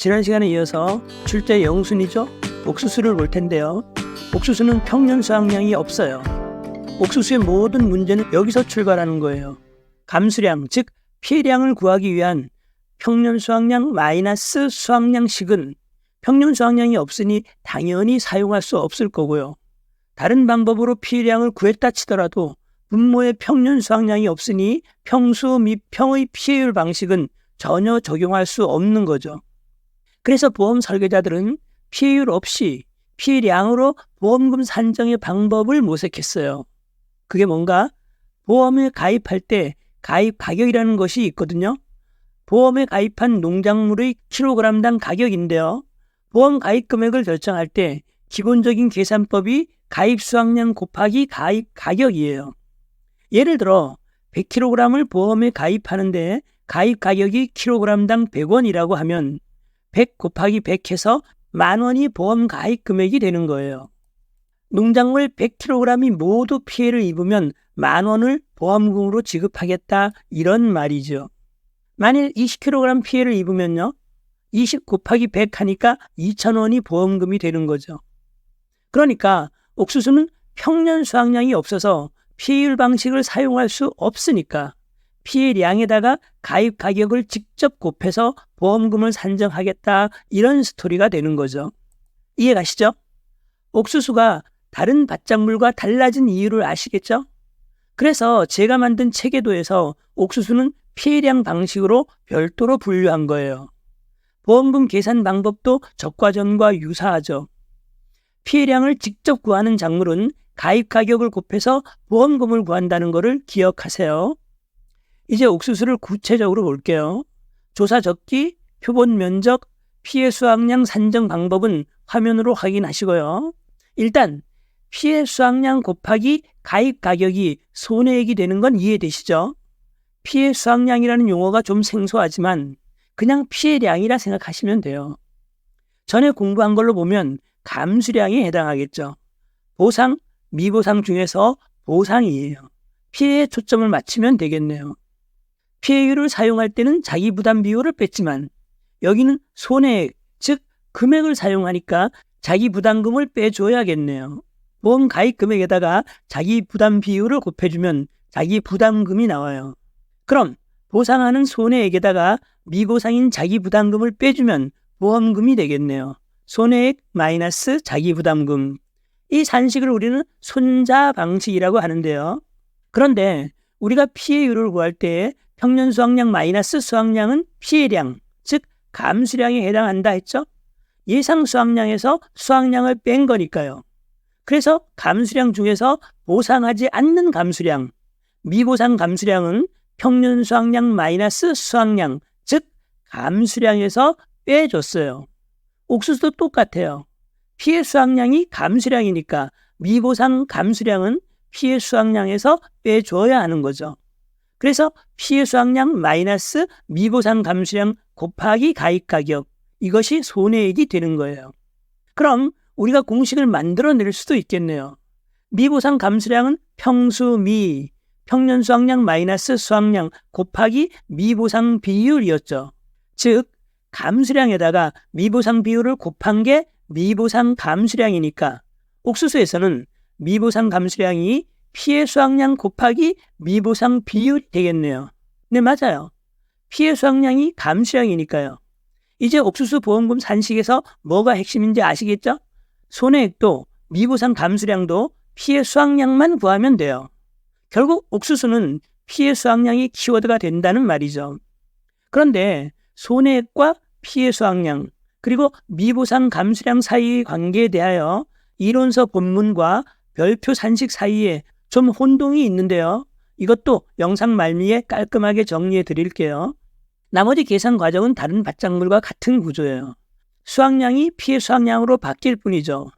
지난 시간에 이어서 출제 영순이죠. 옥수수를 볼 텐데요. 옥수수는 평년 수확량이 없어요. 옥수수의 모든 문제는 여기서 출발하는 거예요. 감수량, 즉 피해량을 구하기 위한 평년 수확량 마이너스 수확량식은 평년 수확량이 없으니 당연히 사용할 수 없을 거고요. 다른 방법으로 피해량을 구했다 치더라도 분모의 평년 수확량이 없으니 평수 및 평의 피해율 방식은 전혀 적용할 수 없는 거죠. 그래서 보험 설계자들은 피해율 없이 피해량으로 보험금 산정의 방법을 모색했어요. 그게 뭔가 보험에 가입할 때 가입 가격이라는 것이 있거든요. 보험에 가입한 농작물의 킬로그램당 가격인데요. 보험 가입 금액을 결정할 때 기본적인 계산법이 가입 수확량 곱하기 가입 가격이에요. 예를 들어 100kg을 보험에 가입하는데 가입 가격이 킬로그램당 100원이라고 하면 100 곱하기 100 해서 만 원이 보험 가입 금액이 되는 거예요. 농작물 100kg이 모두 피해를 입으면 만 원을 보험금으로 지급하겠다 이런 말이죠. 만일 20kg 피해를 입으면요. 20 곱하기 100 하니까 2,000원이 보험금이 되는 거죠. 그러니까 옥수수는 평년 수확량이 없어서 피해율 방식을 사용할 수 없으니까 피해량에다가 가입 가격을 직접 곱해서 보험금을 산정하겠다 이런 스토리가 되는 거죠. 이해 가시죠? 옥수수가 다른 밭작물과 달라진 이유를 아시겠죠? 그래서 제가 만든 체계도에서 옥수수는 피해량 방식으로 별도로 분류한 거예요. 보험금 계산 방법도 적과전과 유사하죠. 피해량을 직접 구하는 작물은 가입 가격을 곱해서 보험금을 구한다는 것을 기억하세요. 이제 옥수수를 구체적으로 볼게요. 조사 적기, 표본 면적, 피해 수확량 산정 방법은 화면으로 확인하시고요. 일단 피해 수확량 곱하기 가입 가격이 손해액이 되는 건 이해되시죠? 피해 수확량이라는 용어가 좀 생소하지만 그냥 피해량이라 생각하시면 돼요. 전에 공부한 걸로 보면 감수량에 해당하겠죠. 보상, 미보상 중에서 보상이에요. 피해에 초점을 맞추면 되겠네요. 피해율을 사용할 때는 자기 부담 비율을 뺐지만 여기는 손해액, 즉 금액을 사용하니까 자기 부담금을 빼줘야겠네요. 보험 가입 금액에다가 자기 부담 비율을 곱해주면 자기 부담금이 나와요. 그럼 보상하는 손해액에다가 미보상인 자기 부담금을 빼주면 보험금이 되겠네요. 손해액 마이너스 자기 부담금. 이 산식을 우리는 손자 방식이라고 하는데요. 그런데 우리가 피해율을 구할 때 평년 수확량 마이너스 수확량은 피해량, 즉 감수량에 해당한다 했죠? 예상 수확량에서 수확량을 뺀 거니까요. 그래서 감수량 중에서 보상하지 않는 감수량, 미보상 감수량은 평년 수확량 마이너스 수확량, 즉 감수량에서 빼줬어요. 옥수수도 똑같아요. 피해 수확량이 감수량이니까 미보상 감수량은 피해 수확량에서 빼줘야 하는 거죠. 그래서 피해 수확량 마이너스 미보상 감수량 곱하기 가입 가격 이것이 손해액이 되는 거예요. 그럼 우리가 공식을 만들어낼 수도 있겠네요. 미보상 감수량은 평수미, 평년 수확량 마이너스 수확량 곱하기 미보상 비율이었죠. 즉 감수량에다가 미보상 비율을 곱한 게 미보상 감수량이니까 옥수수에서는 미보상 감수량이 피해 수확량 곱하기 미보상 비율이 되겠네요. 네, 맞아요. 피해 수확량이 감수량이니까요. 이제 옥수수 보험금 산식에서 뭐가 핵심인지 아시겠죠? 손해액도 미보상 감수량도 피해 수확량만 구하면 돼요. 결국 옥수수는 피해 수확량이 키워드가 된다는 말이죠. 그런데 손해액과 피해 수확량 그리고 미보상 감수량 사이의 관계에 대하여 이론서 본문과 별표 산식 사이에 좀 혼동이 있는데요. 이것도 영상 말미에 깔끔하게 정리해 드릴게요. 나머지 계산 과정은 다른 밭작물과 같은 구조예요. 수확량이 피해 수확량으로 바뀔 뿐이죠.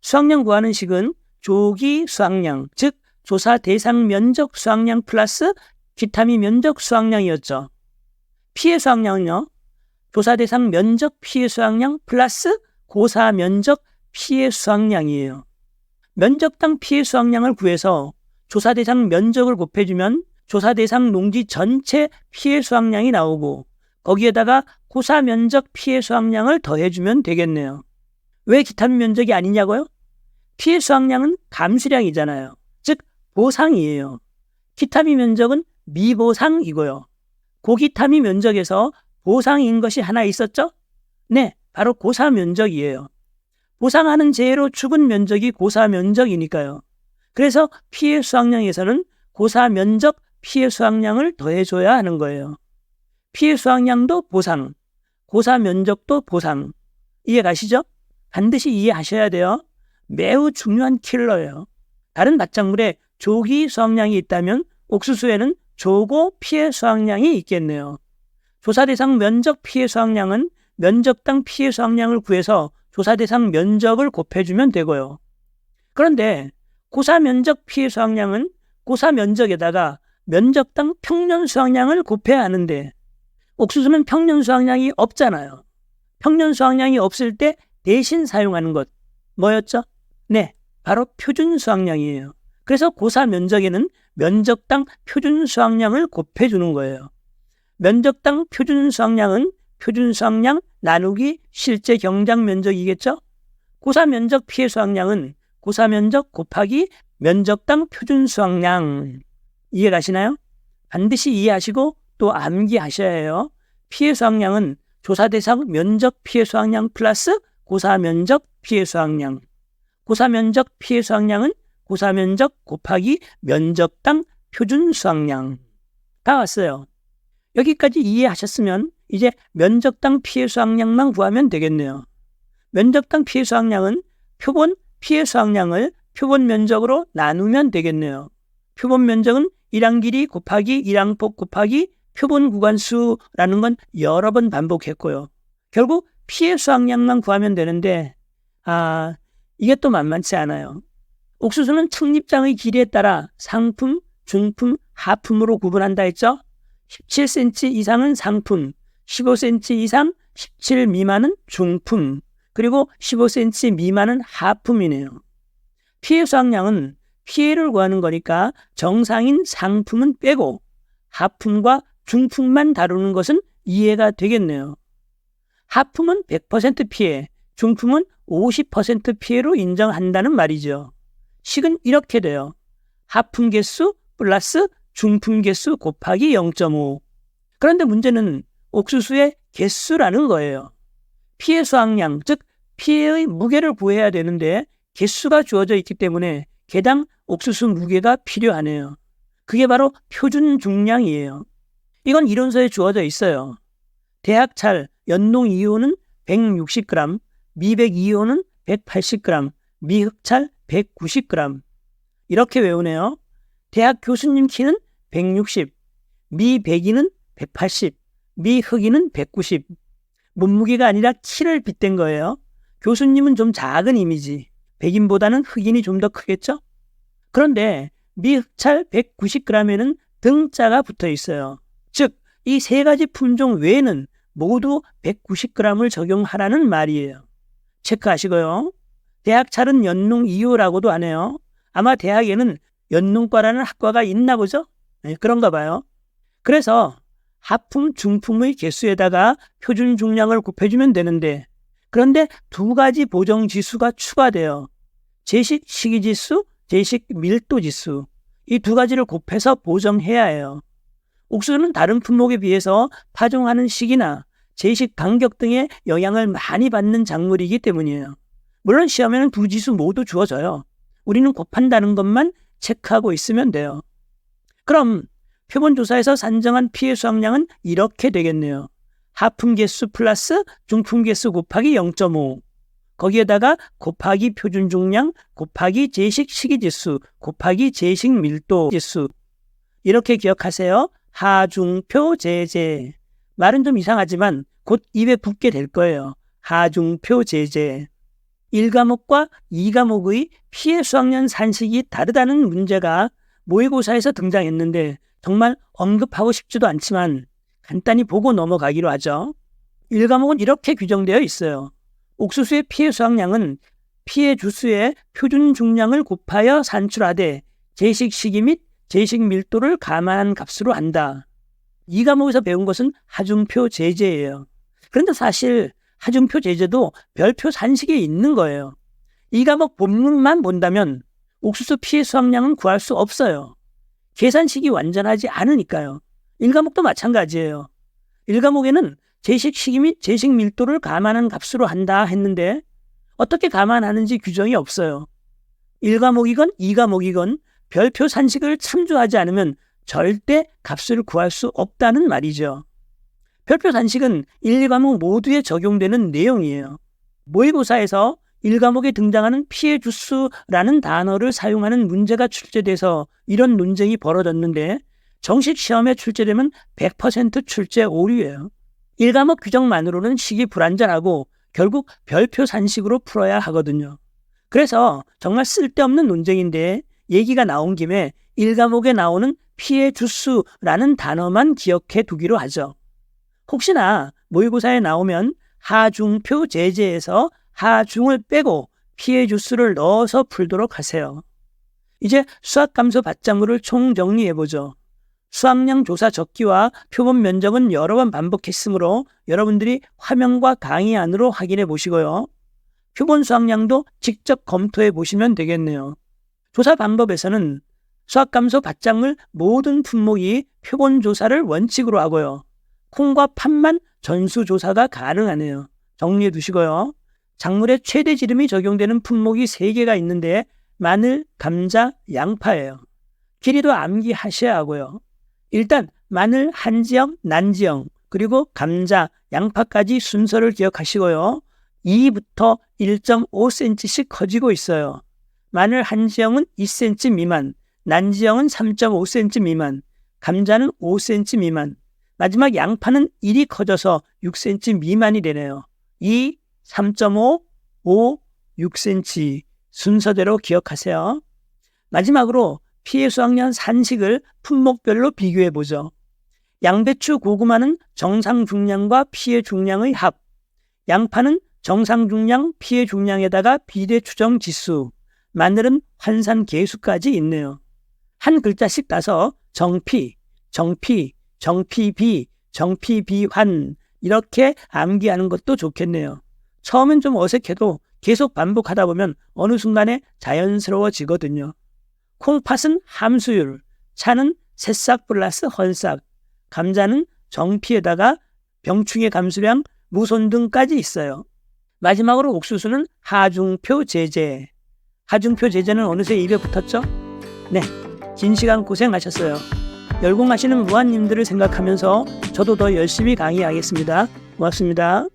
수확량 구하는 식은 조기 수확량, 즉 조사 대상 면적 수확량 플러스 기타미 면적 수확량이었죠. 피해 수확량은요. 조사 대상 면적 피해 수확량 플러스 고사 면적 피해 수확량이에요. 면적당 피해 수확량을 구해서 조사 대상 면적을 곱해주면 조사 대상 농지 전체 피해 수확량이 나오고 거기에다가 고사 면적 피해 수확량을 더해주면 되겠네요. 왜 기타 면적이 아니냐고요? 피해 수확량은 감수량이잖아요. 즉 보상이에요. 기타미 면적은 미보상이고요. 고기타미 면적에서 보상인 것이 하나 있었죠? 네, 바로 고사 면적이에요. 보상하는 재해로 죽은 면적이 고사 면적이니까요. 그래서 피해 수확량에서는 고사 면적 피해 수확량을 더해줘야 하는 거예요. 피해 수확량도 보상, 고사 면적도 보상. 이해 가시죠? 반드시 이해하셔야 돼요. 매우 중요한 킬러예요. 다른 밭작물에 조기 수확량이 있다면 옥수수에는 조고 피해 수확량이 있겠네요. 조사 대상 면적 피해 수확량은 면적당 피해 수확량을 구해서 조사 대상 면적을 곱해주면 되고요. 그런데 고사 면적 피해 수확량은 고사 면적에다가 면적당 평년 수확량을 곱해야 하는데 옥수수는 평년 수확량이 없잖아요. 평년 수확량이 없을 때 대신 사용하는 것 뭐였죠? 네, 바로 표준 수확량이에요. 그래서 고사 면적에는 면적당 표준 수확량을 곱해주는 거예요. 면적당 표준 수확량은 표준 수확량 나누기 실제 경작 면적이겠죠? 고사 면적 피해 수확량은 고사 면적 곱하기 면적당 표준 수확량. 이해 가시나요? 반드시 이해하시고 또 암기하셔야 해요. 피해 수확량은 조사 대상 면적 피해 수확량 플러스 고사 면적 피해 수확량. 고사 면적 피해 수확량은 고사 면적 곱하기 면적당 표준 수확량. 다 왔어요. 여기까지 이해하셨으면 이제 면적당 피해 수확량만 구하면 되겠네요. 면적당 피해 수확량은 표본 피해 수확량을 표본 면적으로 나누면 되겠네요. 표본 면적은 일항 길이 곱하기 일항폭 곱하기 표본 구간 수라는 건 여러 번 반복했고요. 결국 피해 수확량만 구하면 되는데 아 이게 또 만만치 않아요. 옥수수는 청립장의 길이에 따라 상품, 중품, 하품으로 구분한다 했죠. 17cm 이상은 상품, 15cm 이상 17 미만은 중품, 그리고 15cm 미만은 하품이네요. 피해 수확량은 피해를 구하는 거니까 정상인 상품은 빼고 하품과 중품만 다루는 것은 이해가 되겠네요. 하품은 100% 피해, 중품은 50% 피해로 인정한다는 말이죠. 식은 이렇게 돼요. 하품 개수 플러스 중품 개수 곱하기 0.5. 그런데 문제는 옥수수의 개수라는 거예요. 피해 수확량, 즉 피해의 무게를 구해야 되는데 개수가 주어져 있기 때문에 개당 옥수수 무게가 필요하네요. 그게 바로 표준 중량이에요. 이건 이론서에 주어져 있어요. 대학찰 연농 2호는 160g, 미백 2호는 180g, 미흑찰 190g. 이렇게 외우네요. 대학 교수님 키는 160, 미백이는 180, 미흑이는 190. 몸무게가 아니라 키를 빗댄 거예요. 교수님은 좀 작은 이미지, 백인보다는 흑인이 좀 더 크겠죠? 그런데 미 흑찰 190g에는 등자가 붙어 있어요. 즉, 이 세 가지 품종 외에는 모두 190g을 적용하라는 말이에요. 체크하시고요. 대학 찰은 연농 2호라고도 하네요. 아마 대학에는 연농과라는 학과가 있나 보죠? 네, 그런가 봐요. 그래서 하품, 중품의 개수에다가 표준 중량을 곱해주면 되는데 그런데 두 가지 보정 지수가 추가돼요. 제식 시기 지수, 제식 밀도 지수. 이 두 가지를 곱해서 보정해야 해요. 옥수수는 다른 품목에 비해서 파종하는 시기나 제식 간격 등의 영향을 많이 받는 작물이기 때문이에요. 물론 시험에는 두 지수 모두 주어져요. 우리는 곱한다는 것만 체크하고 있으면 돼요. 그럼 표본조사에서 산정한 피해 수확량은 이렇게 되겠네요. 하품 개수 플러스 중품 개수 곱하기 0.5 거기에다가 곱하기 표준 중량 곱하기 제식 시기 지수 곱하기 제식 밀도 지수 이렇게 기억하세요. 하중표 제제 말은 좀 이상하지만 곧 입에 붙게 될 거예요. 하중표 제제 1과목과 2과목의 피해 수학년 산식이 다르다는 문제가 모의고사에서 등장했는데 정말 언급하고 싶지도 않지만 간단히 보고 넘어가기로 하죠. 1과목은 이렇게 규정되어 있어요. 옥수수의 피해 수확량은 피해 주수의 표준 중량을 곱하여 산출하되 제식 시기 및 제식 밀도를 감안한 값으로 한다. 이 과목에서 배운 것은 하중표 제재예요. 그런데 사실 하중표 제재도 별표 산식에 있는 거예요. 이 과목 본문만 본다면 옥수수 피해 수확량은 구할 수 없어요. 계산식이 완전하지 않으니까요. 1과목도 마찬가지예요. 1과목에는 제식 시기 및 제식 밀도를 감안한 값으로 한다 했는데 어떻게 감안하는지 규정이 없어요. 1과목이건 2과목이건 별표 산식을 참조하지 않으면 절대 값을 구할 수 없다는 말이죠. 별표 산식은 1, 2과목 모두에 적용되는 내용이에요. 모의고사에서 1과목에 등장하는 피해 주수라는 단어를 사용하는 문제가 출제돼서 이런 논쟁이 벌어졌는데 정식 시험에 출제되면 100% 출제 오류예요. 1과목 규정만으로는 식이 불완전하고 결국 별표 산식으로 풀어야 하거든요. 그래서 정말 쓸데없는 논쟁인데 얘기가 나온 김에 1과목에 나오는 피해 주수라는 단어만 기억해 두기로 하죠. 혹시나 모의고사에 나오면 하중표 제재에서 하중을 빼고 피해 주수를 넣어서 풀도록 하세요. 이제 수학 감소 받장물을 총정리해보죠. 수학량 조사 적기와 표본 면적은 여러 번 반복했으므로 여러분들이 화면과 강의 안으로 확인해 보시고요. 표본 수학량도 직접 검토해 보시면 되겠네요. 조사 방법에서는 수학 감소 받장물 모든 품목이 표본 조사를 원칙으로 하고요. 콩과 팥만 전수 조사가 가능하네요. 정리해 두시고요. 작물의 최대 지름이 적용되는 품목이 3개가 있는데 마늘, 감자, 양파예요. 길이도 암기하셔야 하고요. 일단 마늘 한지형, 난지형, 그리고 감자, 양파까지 순서를 기억하시고요. 2부터 1.5cm씩 커지고 있어요. 마늘 한지형은 2cm 미만, 난지형은 3.5cm 미만, 감자는 5cm 미만, 마지막 양파는 1이 커져서 6cm 미만이 되네요. 2, 3.5, 5, 6cm 순서대로 기억하세요. 마지막으로 피해 수확량 산식을 품목별로 비교해 보죠. 양배추, 고구마는 정상 중량과 피해 중량의 합, 양파는 정상 중량, 피해 중량에다가 비례 추정 지수, 마늘은 환산 계수까지 있네요. 한 글자씩 따서 정피, 정피, 정피비, 정피비환 이렇게 암기하는 것도 좋겠네요. 처음엔 좀 어색해도 계속 반복하다 보면 어느 순간에 자연스러워지거든요. 콩팥은 함수율, 차는 새싹 플러스 헌싹, 감자는 정피에다가 병충해 감수량, 무손 등까지 있어요. 마지막으로 옥수수는 하중표 제재. 하중표 제재는 어느새 입에 붙었죠? 네, 긴 시간 고생하셨어요. 열공하시는 무한님들을 생각하면서 저도 더 열심히 강의하겠습니다. 고맙습니다.